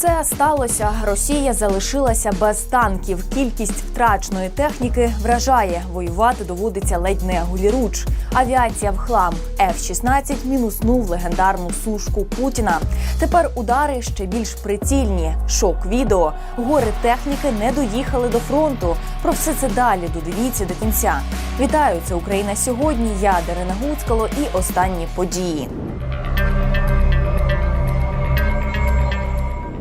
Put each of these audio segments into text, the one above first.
це сталося. Росія залишилася без танків. Кількість втраченої техніки вражає. Воювати доводиться ледь не голіруч. Авіація в хлам. F-16 мінуснув легендарну сушку Путіна. Тепер удари ще більш прицільні. Шок відео. Гори техніки не доїхали до фронту. Про все це далі додивіться до кінця. Вітаю, це Україна сьогодні. Я Дарина Гуцкало і останні події.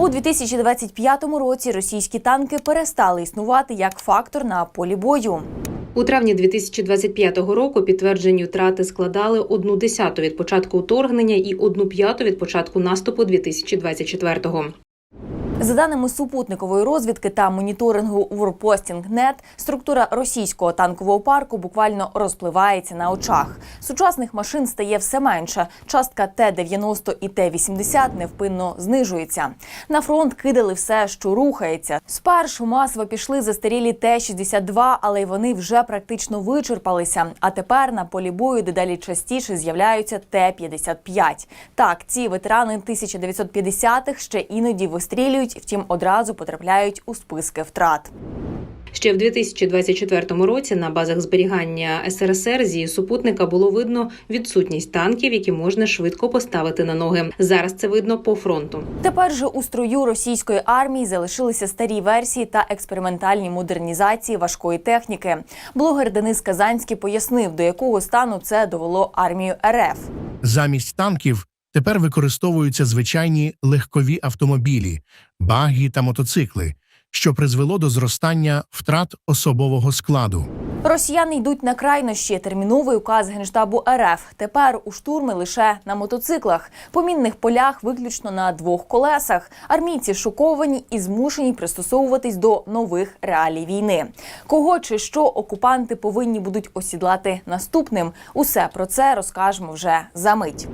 У 2025 році російські танки перестали існувати як фактор на полі бою. У травні 2025 року підтверджені втрати складали одну десяту від початку вторгнення і одну п'яту від початку наступу 2024-го. За даними супутникової розвідки та моніторингу Warposting.net, структура російського танкового парку буквально розпливається на очах. Сучасних машин стає все менше. Частка Т-90 і Т-80 невпинно знижується. На фронт кидали все, що рухається. Спершу масово пішли застарілі Т-62, але й вони вже практично вичерпалися. А тепер на полі бою дедалі частіше з'являються Т-55. Так, ці ветерани 1950-х ще іноді вистрілюють, втім одразу потрапляють у списки втрат. Ще в 2024 році на базах зберігання СРСР зі супутника було видно відсутність танків, які можна швидко поставити на ноги. Зараз це видно по фронту. Тепер же у строю російської армії залишилися старі версії та експериментальні модернізації важкої техніки. Блогер Денис Казанський пояснив, до якого стану це довело армію РФ. Замість танків тепер використовуються звичайні легкові автомобілі, багі та мотоцикли, що призвело до зростання втрат особового складу. Росіяни йдуть на крайнощі. Терміновий указ генштабу РФ. Тепер у штурми лише на мотоциклах, по мінних полях виключно на двох колесах. Армійці шоковані і змушені пристосовуватись до нових реалій війни. Кого чи що окупанти повинні будуть осідлати наступним? Усе про це розкажемо вже за мить.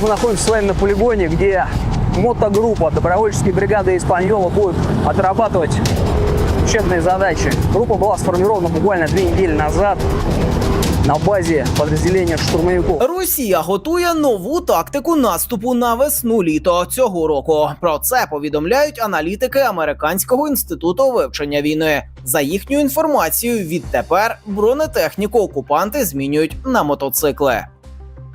Мы находимся с вами на полигоне, где мотогруппа добровольческие бригады Испаньола будет отрабатывать учебные задачи. Группа была сформирована буквально две недели назад на базе подразделения штурмовиков. Росія готує нову тактику наступу на весну літо цього року. Про це повідомляють аналітики Американського інституту вивчення війни. За їхньою інформацією, відтепер бронетехніку окупанти змінюють на мотоцикли.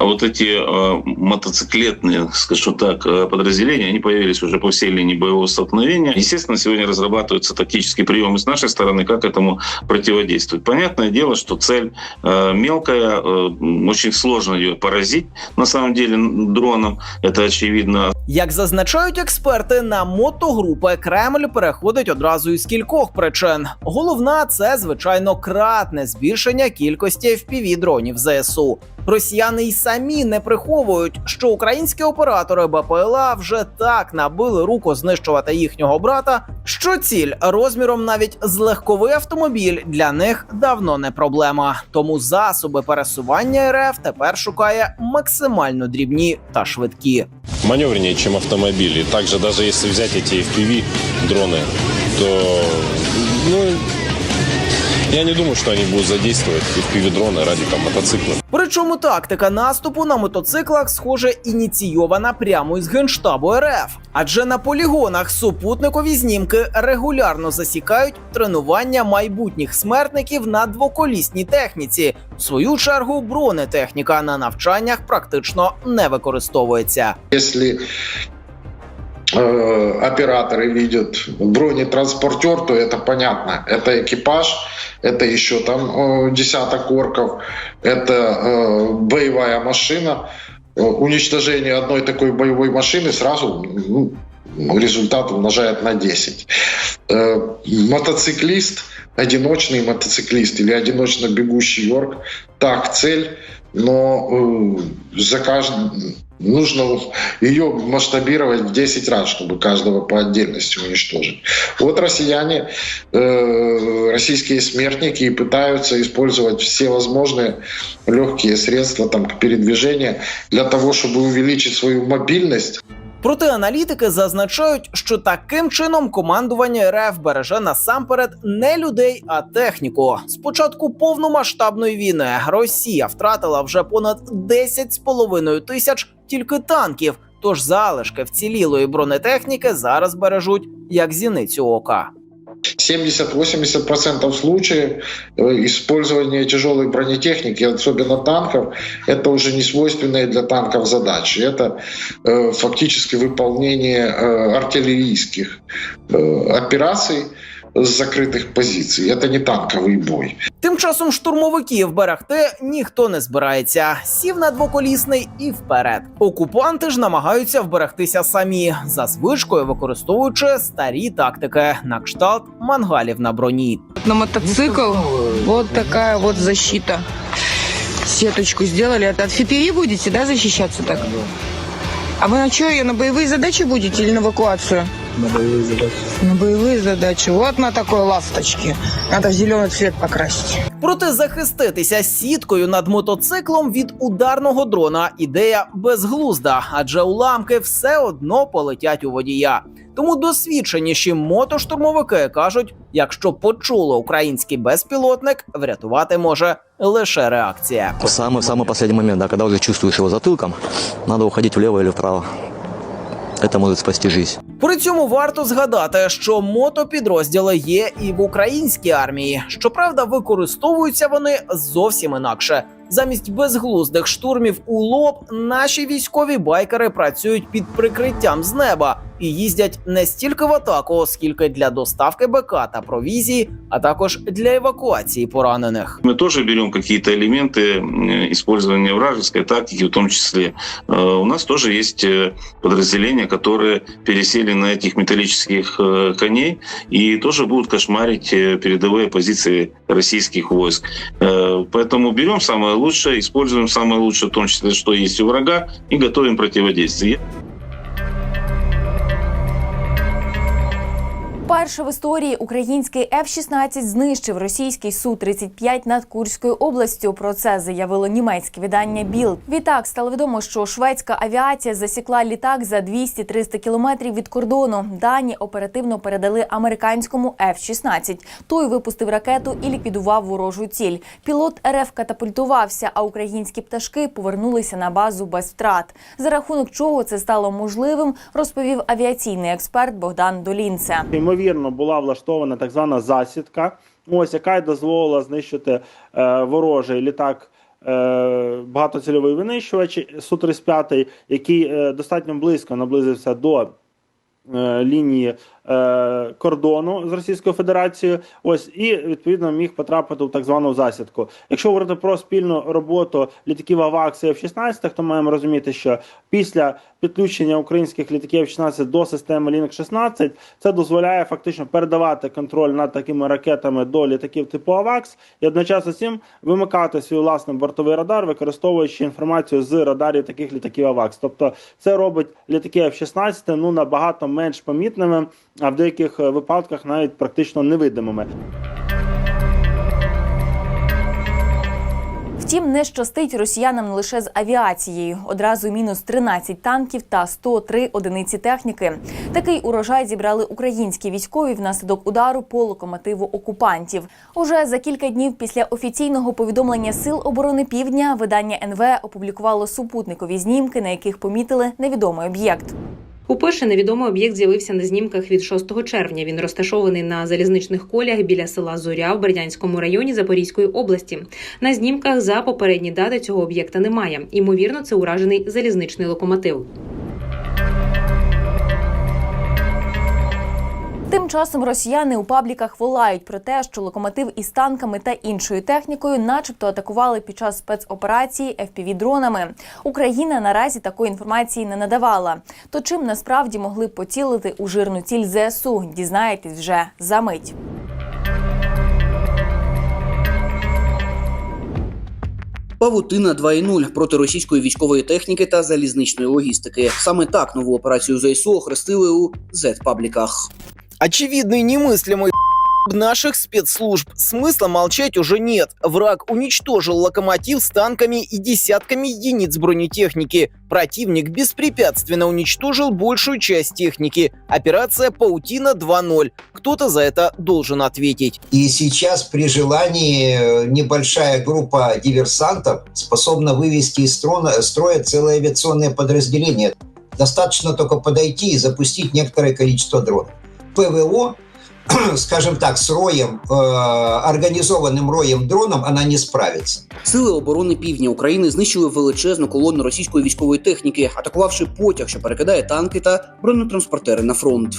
А вот эти э, мотоциклетные, скажу так, э, подразделения, они появились уже по всей линии боевого столкновения. Естественно, сегодня разрабатываются тактические приемы с нашей стороны, как этому противодействовать. Понятное дело, что цель э, мелкая, э, очень сложно ее поразить. На самом деле дроном, это очевидно. Як зазначають експерти, на мотогрупи Кремль переходить одразу із кількох причин. Головна це звичайно кратне збільшення кількості fpv дронів ЗСУ. Росіяни й самі не приховують, що українські оператори БПЛА вже так набили руку знищувати їхнього брата, що ціль розміром навіть з легковий автомобіль для них давно не проблема. Тому засоби пересування РФ тепер шукає максимально дрібні та швидкі. маневреннее, чем автомобили. Также даже если взять эти FPV дроны, то ну, я не думаю, что они будут задействовать FPV дроны ради там мотоцикла. Причому тактика наступу на мотоциклах, схоже, ініційована прямо із генштабу РФ. Адже на полігонах супутникові знімки регулярно засікають тренування майбутніх смертників на двоколісній техніці. В свою чергу бронетехніка на навчаннях практично не використовується. Если э, операторы видят бронетранспортер, то это понятно. Это экипаж, это еще там э, десяток орков, это э, боевая машина. Э, Уничтожение одной такой боевой машины сразу ну, результат умножает на 10. Э, Мотоциклист, одиночный мотоциклист или одиночно бегущий орк, так, цель, но э, за каждым нужно ее масштабировать в 10 раз, чтобы каждого по отдельности уничтожить. Вот россияне, э, российские смертники пытаются использовать все возможные легкие средства там, к передвижению для того, чтобы увеличить свою мобильность. Проте аналітики зазначають, що таким чином командування РФ береже насамперед не людей, а техніку. З початку повномасштабної війни Росія втратила вже понад 10,5 тисяч тільки танків. Тож залишки вцілілої бронетехніки зараз бережуть як зіницю ока. 70-80% случаев э, использования тяжелой бронетехники, особенно танков, это уже не свойственные для танков задачи. Это э, фактически выполнение э, артиллерийских операций с закрытых позиций. Это не танковый бой. Тим часом штурмовиків берегти ніхто не збирається. Сів на двоколісний і вперед. Окупанти ж намагаються вберегтися самі, за звичкою використовуючи старі тактики на кшталт мангалів на броні. На мотоцикл вот такая вот защита. Сеточку сделали. Это от FPV будете, да, защищаться так? А вы на что ее, на боевые задачи будете или на эвакуацию? На боевые задачи. На боевые задачи. Вот на такой ласточке. Надо в зеленый цвет покрасить. Проте захиститися сіткою над мотоциклом від ударного дрона ідея безглузда, адже уламки все одно полетять у водія. Тому досвідченіші мотоштурмовики кажуть, якщо почули український безпілотник, врятувати може лише реакція. Самый-самый последний момент, да, когда уже чувствуешь его затылком, надо уходить влево или вправо. Это може спасти життя. При цьому варто згадати, що мотопідрозділи є і в українській армії. Щоправда, використовуються вони зовсім інакше. Замість безглуздих штурмів у лоб наші військові байкери працюють під прикриттям з неба і їздять не стільки в атаку, скільки для доставки БК та провізії, а також для евакуації поранених. Мы тоже берем какие-то элементы м, использования вражеской тактики, в том числе. Э, У нас тоже есть э, подразделения, которые пересели на этих металлических э, коней и тоже будут кошмарить э, передовые позиции российских войск. Э, Поэтому берем самое лучшее, используем самое лучшее, в том числе, что есть у врага, и готовим противодействие. Вперше в історії український F-16 знищив російський Су-35 над Курською областю. Про це заявило німецьке видання Білд. Відтак стало відомо, що шведська авіація засікла літак за 200-300 кілометрів від кордону. Дані оперативно передали американському F-16. Той випустив ракету і ліквідував ворожу ціль. Пілот РФ катапультувався, а українські пташки повернулися на базу без втрат. За рахунок чого це стало можливим, розповів авіаційний експерт Богдан Долінце. Ймовірно, була влаштована так звана засідка, ось яка й дозволила знищити е, ворожий літак. е, Багатоцільовий винищувач Су-35, який е, достатньо близько наблизився до лінії е, кордону з Російською Федерацією. Ось і відповідно міг потрапити в так звану засідку. Якщо говорити про спільну роботу літаків АВАКС і F-16, то маємо розуміти, що після підключення українських літаків F-16 до системи Link 16 це дозволяє фактично передавати контроль над такими ракетами до літаків типу АВАКС і одночасно цим вимикати свій власний бортовий радар, використовуючи інформацію з радарів таких літаків АВАКС. Тобто це робить літаки F-16 ну набагато менш помітними, а в деяких е, випадках навіть практично невидимими. Втім, не щастить росіянам лише з авіацією. Одразу мінус 13 танків та 103 одиниці техніки. Такий урожай зібрали українські військові внаслідок удару по локомотиву окупантів. Уже за кілька днів після офіційного повідомлення сил оборони Півдня видання НВ опублікувало супутникові знімки, на яких помітили невідомий об'єкт. Уперше невідомий об'єкт з'явився на знімках від 6 червня. Він розташований на залізничних колях біля села Зоря в Бердянському районі Запорізької області. На знімках за попередні дати цього об'єкта немає. Ймовірно, це уражений залізничний локомотив. Тим часом росіяни у пабліках волають про те, що локомотив із танками та іншою технікою, начебто, атакували під час спецоперації fpv дронами. Україна наразі такої інформації не надавала. То чим насправді могли поцілити у жирну ціль ЗСУ? Дізнаєтесь вже за мить. Павутина 2.0 проти російської військової техніки та залізничної логістики. Саме так нову операцію ЗСУ охрестили у Z-пабліках. Очевидный немыслимый наших спецслужб. Смысла молчать уже нет. Враг уничтожил локомотив с танками и десятками единиц бронетехники. Противник беспрепятственно уничтожил большую часть техники. Операция «Паутина 2.0». Кто-то за это должен ответить. И сейчас при желании э, небольшая группа диверсантов способна вывести из строя, строя целое авиационное подразделение. Достаточно только подойти и запустить некоторое количество дронов. ПВО, скажем так, с роем, э, организованным роем дроном она не справится. Сили оборони півдня України знищили величезну колону російської військової техніки, атакувавши потяг, що перекидає танки та бронетранспортери на фронт.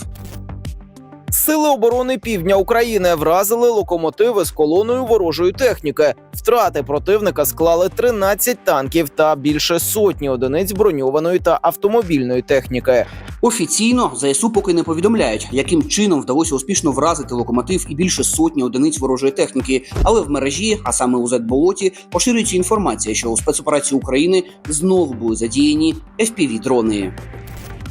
Сили оборони півдня України вразили локомотиви з колоною ворожої техніки. Втрати противника склали 13 танків та більше сотні одиниць броньованої та автомобільної техніки. Офіційно ЗСУ поки не повідомляють, яким чином вдалося успішно вразити локомотив і більше сотні одиниць ворожої техніки. Але в мережі, а саме у Z-болоті, поширюється інформація, що у спецоперації України знову були задіяні fpv дрони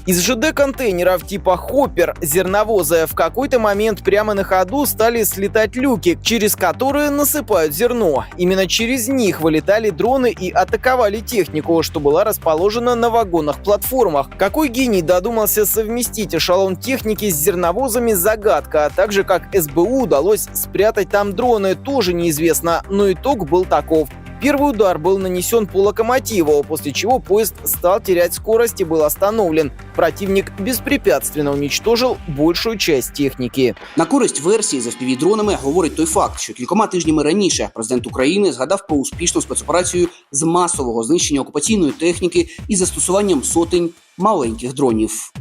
Из ЖД-контейнеров типа «Хоппер» зерновозы в какой-то момент прямо на ходу стали слетать люки, через которые насыпают зерно. Именно через них вылетали дроны и атаковали технику, что была расположена на вагонах-платформах. Какой гений додумался совместить эшелон техники с зерновозами – загадка. А также как СБУ удалось спрятать там дроны, тоже неизвестно, но итог был таков. Первый удар был нанесен по локомотиву, после чего поезд стал терять скорость и был остановлен. Противник беспрепятственно уничтожил большую часть техники. На користь версії з fpv дронами говорить той факт, що кількома тижнями раніше президент України згадав про успішну спецоперацію з масового знищення окупаційної техніки із застосуванням сотень маленьких дронів.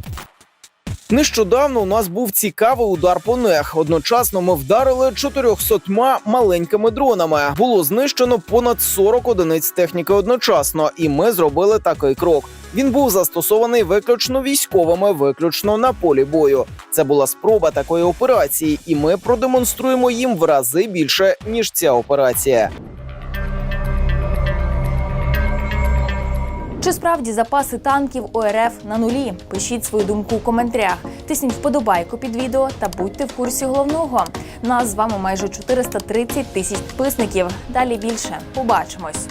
Нещодавно у нас був цікавий удар по нех. Одночасно ми вдарили 400 маленькими дронами. Було знищено понад 40 одиниць техніки одночасно, і ми зробили такий крок. Він був застосований виключно військовими, виключно на полі бою. Це була спроба такої операції, і ми продемонструємо їм в рази більше ніж ця операція. Чи справді запаси танків ОРФ на нулі? Пишіть свою думку у коментарях. Тисніть вподобайку під відео та будьте в курсі головного. Нас з вами майже 430 тисяч підписників. Далі більше. Побачимось.